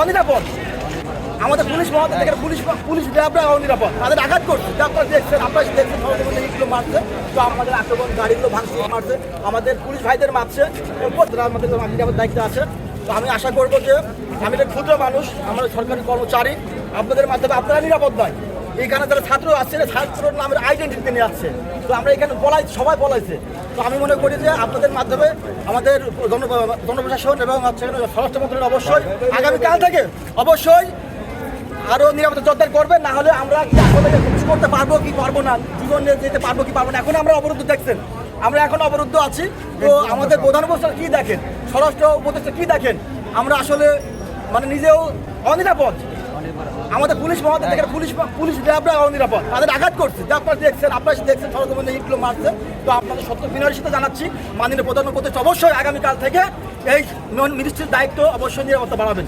অনিরাপদ। আমাদের পুলিশ মহাদের থেকে পুলিশ পুলিশ ড্রাইভাররা অনিরাপদ। তাদের আঘাত করছে। আপনারা দেখছেন আপনারা দেখছেন এইগুলো মারছে। তো আমাদের আক্রমণ গাড়িগুলো ভাঙছে মারছে। আমাদের পুলিশ ভাইদের মারছে। যারা আমাদের নিরাপদ দায়িত্ব আছে, তো আমি আশা করব যে আমি একটা ক্ষুদ্র মানুষ, আমরা সরকারি কর্মচারী, আপনাদের মাধ্যমে আপনারা নিরাপদ নয়। এইখানে যারা ছাত্র আসছে ছাত্র নামের আইডেন্টিটি নিয়ে আসছে। তো আমরা এখানে বলাই সবাই বলাইছে। তো আমি মনে করি যে আপনাদের মাধ্যমে আমাদের জন- জনপ্রশাসন এবং স্বরাষ্ট্র মন্ত্রণালয় অবশ্যই আগামীকাল থেকে অবশ্যই আরও নিরাপত্তা জোরদার করবে না হলে আমরা কিছু করতে পারব কি পারব না জীবন যেতে পারব কি পারব না এখন আমরা অবরুদ্ধ দেখছেন আমরা এখন অবরুদ্ধ আছি। তো আমাদের প্রধান উপস্থিত কী দেখেন? স্বরাষ্ট্র উপদেষ্টা কী দেখেন? আমরা আসলে মানে নিজেও অনিরাপদ। আমাদের পুলিশ মহাদের পুলিশ পুলিশ ড্রাইভাররা অনিরাপদ তাদের আঘাত করছে। যে আপনারা দেখছেন আপনারা দেখছেন সরকার ইটগুলো মারছে। তো আপনাদের সত্য বিনয়ের সাথে জানাচ্ছি, মাননীয় প্রধান উপদেষ্টা অবশ্যই আগামীকাল থেকে এই মিনিস্ট্রির দায়িত্ব অবশ্যই নিরাপত্তা বাড়াবেন।